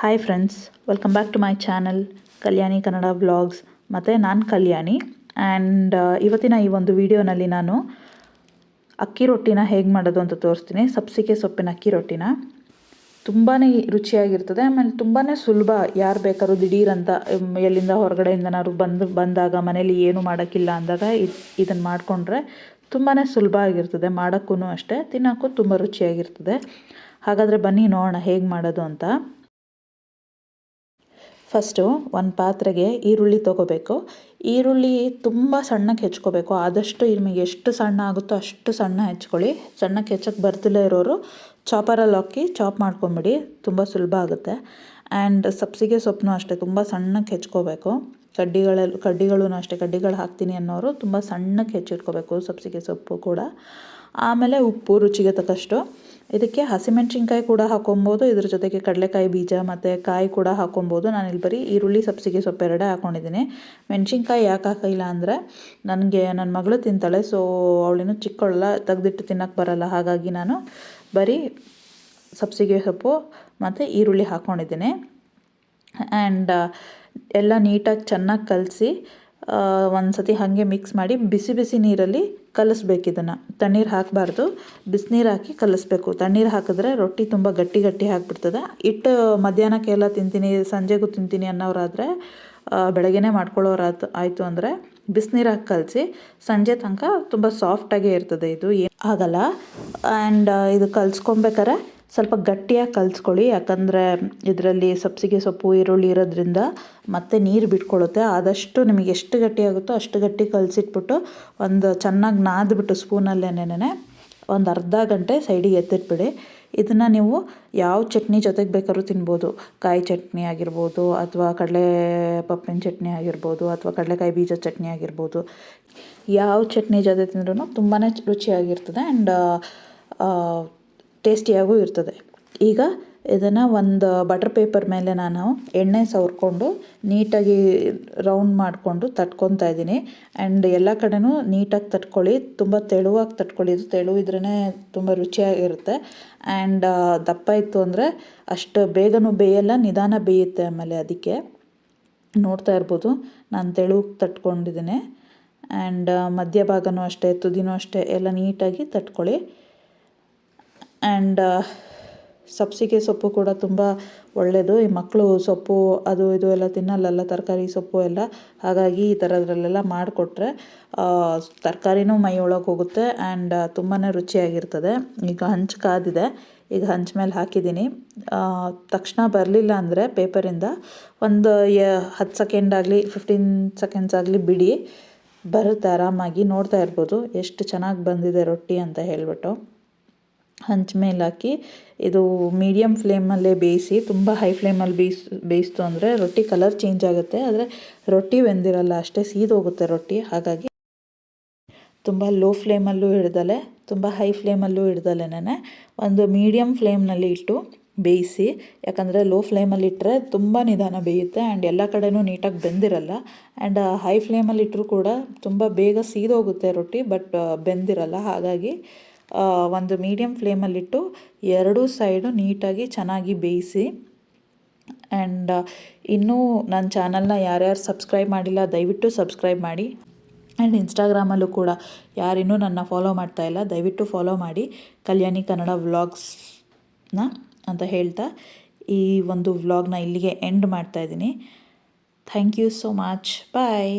Hi friends welcome back to my channel Kalyani Kannada vlogs ಮತ್ತು ನಾನು ಕಲ್ಯಾಣಿ and ಇವತ್ತಿನ ಈ ಒಂದು ವಿಡಿಯೋನಲ್ಲಿ ನಾನು ಅಕ್ಕಿ ರೊಟ್ಟಿನ ಹೇಗೆ ಮಾಡೋದು ಅಂತ ತೋರಿಸ್ತೀನಿ. ಸಬ್ಸಿಗೆ ಸೊಪ್ಪಿನ ಅಕ್ಕಿ ರೊಟ್ಟಿನ. ತುಂಬಾ ರುಚಿಯಾಗಿರ್ತದೆ, ಆಮೇಲೆ ತುಂಬಾ ಸುಲಭ ಯಾರು ಬೇಕಾದ್ರೂ ದಿಢೀರಂತ ಎಲ್ಲಿಂದ ಹೊರಗಡೆಯಿಂದನಾದ್ರು ಬಂದು, ಬಂದಾಗ ಮನೇಲಿ ಏನು ಮಾಡೋಕ್ಕಿಲ್ಲ ಅಂದಾಗ ಇದು ಇದನ್ನು ಮಾಡಿಕೊಂಡ್ರೆ ತುಂಬಾ ಸುಲಭ ಆಗಿರ್ತದೆ ಮಾಡೋಕ್ಕೂ ಅಷ್ಟೇ, ತಿನ್ನೋಕ್ಕೂ ತುಂಬ ರುಚಿಯಾಗಿರ್ತದೆ. ಹಾಗಾದರೆ ಬನ್ನಿ ನೋಡೋಣ ಹೇಗೆ ಮಾಡೋದು ಅಂತ. ಫಸ್ಟು ಒಂದು ಪಾತ್ರೆಗೆ ಈರುಳ್ಳಿ ತೊಗೋಬೇಕು. ಈರುಳ್ಳಿ ತುಂಬ ಸಣ್ಣಕ್ಕೆ ಹೆಚ್ಕೋಬೇಕು. ಆದಷ್ಟು ನಿಮಗೆ ಎಷ್ಟು ಸಣ್ಣ ಆಗುತ್ತೋ ಅಷ್ಟು ಸಣ್ಣ ಹೆಚ್ಕೊಳ್ಳಿ. ಸಣ್ಣಕ್ಕೆ ಹೆಚ್ಚಕ್ಕೆ ಬರ್ತಿಲ್ಲ ಇರೋರು ಚಾಪರಲ್ಲಿ ಹಾಕಿ ಚಾಪ್ ಮಾಡ್ಕೊಂಬಿಡಿ. ತುಂಬ ಸುಲಭ ಆಗುತ್ತೆ. ಆ್ಯಂಡ್ ಸಬ್ಸಿಗೆ ಸೊಪ್ಪು ಅಷ್ಟೇ, ತುಂಬ ಸಣ್ಣಕ್ಕೆ ಹೆಚ್ಕೋಬೇಕು. ಕಡ್ಡಿಗಳಲ್ಲಿ ಕಡ್ಡಿಗಳೂ ಅಷ್ಟೇ, ಕಡ್ಡಿಗಳು ಹಾಕ್ತೀನಿ ಅನ್ನೋರು ತುಂಬ ಸಣ್ಣಕ್ಕೆ ಹೆಚ್ಚಿಟ್ಕೋಬೇಕು ಸಬ್ಸಿಗೆ ಸೊಪ್ಪು ಕೂಡ. ಆಮೇಲೆ ಉಪ್ಪು ರುಚಿಗೆ ತಕ್ಕಷ್ಟು. ಇದಕ್ಕೆ ಹಸಿಮೆಣ್ಸಿನ್ಕಾಯಿ ಕೂಡ ಹಾಕೊಬೋದು ಇದ್ರ ಜೊತೆಗೆ ಕಡಲೆಕಾಯಿ ಬೀಜ ಮತ್ತು ಕಾಯಿ ಕೂಡ ಹಾಕೊಬೋದು ಇಲ್ಲಿ ಬರೀ ಈರುಳ್ಳಿ, ಸಬ್ಸಿಗೆ, ಸೊಪ್ಪು ಎರಡೇ ಹಾಕ್ಕೊಂಡಿದ್ದೀನಿ ಮೆಣಸಿನ್ಕಾಯಿ ಯಾಕೆ ಹಾಕಿಲ್ಲ ಅಂದರೆ ನನಗೆ ನನ್ನ ಮಗಳು ತಿಂತಾಳೆ, ಸೊ ಅವಳಿನ್ನೂ ಚಿಕ್ಕವಳಲ್ಲ ತೆಗ್ದಿಟ್ಟು ತಿನ್ನೋಕ್ಕೆ ಬರಲ್ಲ. ಹಾಗಾಗಿ ನಾನು ಬರೀ ಸಬ್ಸಿಗೆ ಸೊಪ್ಪು ಮತ್ತು ಈರುಳ್ಳಿ ಹಾಕ್ಕೊಂಡಿದ್ದೀನಿ ಆ್ಯಂಡ್ ಎಲ್ಲ ನೀಟಾಗಿ ಚೆನ್ನಾಗಿ ಕಲಸಿ ಒಂದು ಸತಿ ಹಾಗೆ ಮಿಕ್ಸ್ ಮಾಡಿ ಬಿಸಿ ಬಿಸಿ ನೀರಲ್ಲಿ ಕಲಸ್ಬೇಕು ಇದನ್ನು. ತಣ್ಣೀರು ಹಾಕಬಾರ್ದು. ಬಿಸಿನೀರು ಹಾಕಿ ಕಲಿಸ್ಬೇಕು. ತಣ್ಣೀರು ಹಾಕಿದ್ರೆ ರೊಟ್ಟಿ ತುಂಬ ಗಟ್ಟಿ ಗಟ್ಟಿ ಆಗಿಬಿಡ್ತದೆ. ಹಿಟ್ಟು ಮಧ್ಯಾಹ್ನಕ್ಕೆಲ್ಲ ತಿಂತೀನಿ, ಸಂಜೆಗೂ ತಿಂತೀನಿ ಅನ್ನೋರಾದರೆ ಬೆಳಗ್ಗೆನೇ ಮಾಡ್ಕೊಳ್ಳೋರಾತು ಆಯಿತು ಅಂದರೆ ಬಿಸಿನೀರು ಹಾಕಿ ಕಲಸಿ, ಸಂಜೆ ತನಕ ತುಂಬ ಸಾಫ್ಟಾಗೇ ಇರ್ತದೆ ಇದು. ಏನು ಆಗಲ್ಲ. ಆ್ಯಂಡ್ ಇದು ಕಲಿಸ್ಕೊಬೇಕಾರೆ ಸ್ವಲ್ಪ ಗಟ್ಟಿಯಾಗಿ ಕಲಿಸ್ಕೊಳ್ಳಿ. ಯಾಕಂದರೆ ಇದರಲ್ಲಿ ಸಬ್ಸಿಗೆ ಸೊಪ್ಪು, ಈರುಳ್ಳಿ ಇರೋದ್ರಿಂದ ಮತ್ತೆ ನೀರು ಬಿಟ್ಕೊಳ್ಳುತ್ತೆ ಆದಷ್ಟು ನಿಮಗೆ ಎಷ್ಟು ಗಟ್ಟಿಯಾಗುತ್ತೋ ಅಷ್ಟು ಗಟ್ಟಿ ಕಲಸಿಟ್ಬಿಟ್ಟು ಒಂದು ಚೆನ್ನಾಗಿ ನಾದ್ಬಿಟ್ಟು ಸ್ಪೂನಲ್ಲೇನೇನೆ ಒಂದು ಅರ್ಧ ಗಂಟೆ ಸೈಡಿಗೆ ಎತ್ತಿಟ್ಬಿಡಿ. ಇದನ್ನು ನೀವು ಯಾವ ಚಟ್ನಿ ಜೊತೆಗೆ ಬೇಕಾದ್ರೂ ತಿನ್ಬೋದು. ಕಾಯಿ ಚಟ್ನಿ ಆಗಿರ್ಬೋದು ಅಥವಾ ಕಡಲೆ ಪಪ್ಪಿನ ಚಟ್ನಿ ಆಗಿರ್ಬೋದು ಅಥವಾ ಕಡಲೆಕಾಯಿ ಬೀಜ ಚಟ್ನಿ ಆಗಿರ್ಬೋದು. ಯಾವ ಚಟ್ನಿ ಜೊತೆ ತಿಂದ್ರೂ ತುಂಬಾ ರುಚಿಯಾಗಿರ್ತದೆ. ಆ್ಯಂಡ್ ಟೇಸ್ಟಿಯಾಗೂ ಇರ್ತದೆ. ಈಗ ಇದನ್ನು ಒಂದು ಬಟರ್ ಪೇಪರ್ ಮೇಲೆ ನಾನು ಎಣ್ಣೆ ಸವರ್ಕೊಂಡು ನೀಟಾಗಿ ರೌಂಡ್ ಮಾಡಿಕೊಂಡು ತಟ್ಕೊತಾ ಇದ್ದೀನಿ. ಆ್ಯಂಡ್ ಎಲ್ಲ ಕಡೆನೂ ನೀಟಾಗಿ ತಟ್ಕೊಳ್ಳಿ, ತುಂಬ ತೆಳುವಾಗಿ ತಟ್ಕೊಳ್ಳಿ. ಇದು ತೆಳು ಇದ್ರೇ ತುಂಬ ರುಚಿಯಾಗಿರುತ್ತೆ. ಆ್ಯಂಡ್ ದಪ್ಪ ಇತ್ತು ಅಂದರೆ ಅಷ್ಟು ಬೇಗನೂ ಬೇಯಲ್ಲ, ನಿಧಾನ ಬೇಯುತ್ತೆ ಆಮೇಲೆ ಅದಕ್ಕೆ. ನೋಡ್ತಾ ಇರ್ಬೋದು, ನಾನು ತೆಳು ತಟ್ಕೊಂಡಿದ್ದೀನಿ. ಆ್ಯಂಡ್ ಮಧ್ಯಭಾಗನೂ ಅಷ್ಟೇ, ತುದಿನೂ ಅಷ್ಟೇ ಎಲ್ಲ ನೀಟಾಗಿ ತಟ್ಕೊಳ್ಳಿ. ಆ್ಯಂಡ್ ಸಬ್ಸಿಗೆ ಸೊಪ್ಪು ಕೂಡ ತುಂಬ ಒಳ್ಳೆಯದು ಈ ಮಕ್ಕಳು ಸೊಪ್ಪು, ಅದು ಇದು ಎಲ್ಲ ತಿನ್ನಲ್ಲಲ್ಲ, ತರಕಾರಿ ಸೊಪ್ಪು ಎಲ್ಲ. ಹಾಗಾಗಿ ಈ ಥರದ್ರಲ್ಲೆಲ್ಲ ಮಾಡಿಕೊಟ್ರೆ ತರಕಾರಿನೂ ಮೈ ಒಳಗೆ ಹೋಗುತ್ತೆ ಆ್ಯಂಡ್ ತುಂಬಾ ರುಚಿಯಾಗಿರ್ತದೆ. ಈಗ ಹಂಚು ಕಾದಿದೆ. ಈಗ ಹಂಚ್ ಮೇಲೆ ಹಾಕಿದ್ದೀನಿ. ತಕ್ಷಣ ಬರಲಿಲ್ಲ ಅಂದರೆ ಪೇಪರಿಂದ ಒಂದು ಯ ಹತ್ತು ಸೆಕೆಂಡ್ ಆಗಲಿ, ಫಿಫ್ಟೀನ್ ಸೆಕೆಂಡ್ಸ್ ಆಗಲಿ ಬಿಡಿ. ಬರುತ್ತೆ ಆರಾಮಾಗಿ, ನೋಡ್ತಾ ಇರ್ಬೋದು. ಎಷ್ಟು ಚೆನ್ನಾಗಿ ಬಂದಿದೆ ರೊಟ್ಟಿ ಅಂತ ಹೇಳಿಬಿಟ್ಟು. ಹಂಚ್ ಮೇಲೆ ಹಾಕಿ ಇದು ಮೀಡಿಯಮ್ ಫ್ಲೇಮಲ್ಲೇ ಬೇಯಿಸಿ, ತುಂಬ ಹೈ ಫ್ಲೇಮಲ್ಲಿ ಬೇಯಿಸ್, ಬೇಯಿಸ್ತು ಅಂದರೆ ರೊಟ್ಟಿ ಕಲರ್ ಚೇಂಜ್ ಆಗುತ್ತೆ. ಆದರೆ ರೊಟ್ಟಿ ಬೆಂದಿರಲ್ಲ, ಅಷ್ಟೇ ಸೀದೋಗುತ್ತೆ ರೊಟ್ಟಿ. ಹಾಗಾಗಿ ತುಂಬ ಲೋ ಫ್ಲೇಮಲ್ಲೂ ಹಿಡ್ದಲೆ, ತುಂಬ ಹೈ ಫ್ಲೇಮಲ್ಲೂ ಹಿಡ್ದಲೆನೇ ಒಂದು ಮೀಡಿಯಮ್ ಫ್ಲೇಮ್ನಲ್ಲಿ ಇಟ್ಟು ಬೇಯಿಸಿ, ಯಾಕಂದರೆ ಲೋ ಫ್ಲೇಮಲ್ಲಿ ಇಟ್ಟರೆ ತುಂಬ ನಿಧಾನ ಬೇಯುತ್ತೆ ಆ್ಯಂಡ್ ಎಲ್ಲ ಕಡೆನೂ ನೀಟಾಗಿ ಬೆಂದಿರಲ್ಲ. ಆ್ಯಂಡ್ ಹೈ ಫ್ಲೇಮಲ್ಲಿ ಇಟ್ಟರೂ ಕೂಡ ತುಂಬ ಬೇಗ ಸೀದೋಗುತ್ತೆ ರೊಟ್ಟಿ ಬಟ್ ಬೆಂದಿರಲ್ಲ. ಹಾಗಾಗಿ ಒಂದು ಮೀಡಿಯಮ್ ಫ್ಲೇಮಲ್ಲಿಟ್ಟು ಎರಡೂ ಸೈಡು ನೀಟಾಗಿ ಚೆನ್ನಾಗಿ ಬೇಯಿಸಿ. ಆ್ಯಂಡ್ ಇನ್ನೂ ನನ್ನ ಚಾನಲ್ನ ಯಾರ್ಯಾರು ಸಬ್ಸ್ಕ್ರೈಬ್ ಮಾಡಿಲ್ಲ, ದಯವಿಟ್ಟು ಸಬ್ಸ್ಕ್ರೈಬ್ ಮಾಡಿ. ಆ್ಯಂಡ್ ಇನ್ಸ್ಟಾಗ್ರಾಮಲ್ಲೂ ಕೂಡ ಯಾರಿನ್ನೂ ನನ್ನ ಫಾಲೋ ಮಾಡ್ತಾ ಇಲ್ಲ, ದಯವಿಟ್ಟು ಫಾಲೋ ಮಾಡಿ. ಕಲ್ಯಾಣಿ ಕನ್ನಡ ವ್ಲಾಗ್ಸ್ನ ಅಂತ ಹೇಳ್ತಾ ಈ ಒಂದು ವ್ಲಾಗ್ನ ಇಲ್ಲಿಗೆ ಎಂಡ್ ಮಾಡ್ತಾಯಿದ್ದೀನಿ thank you so much bye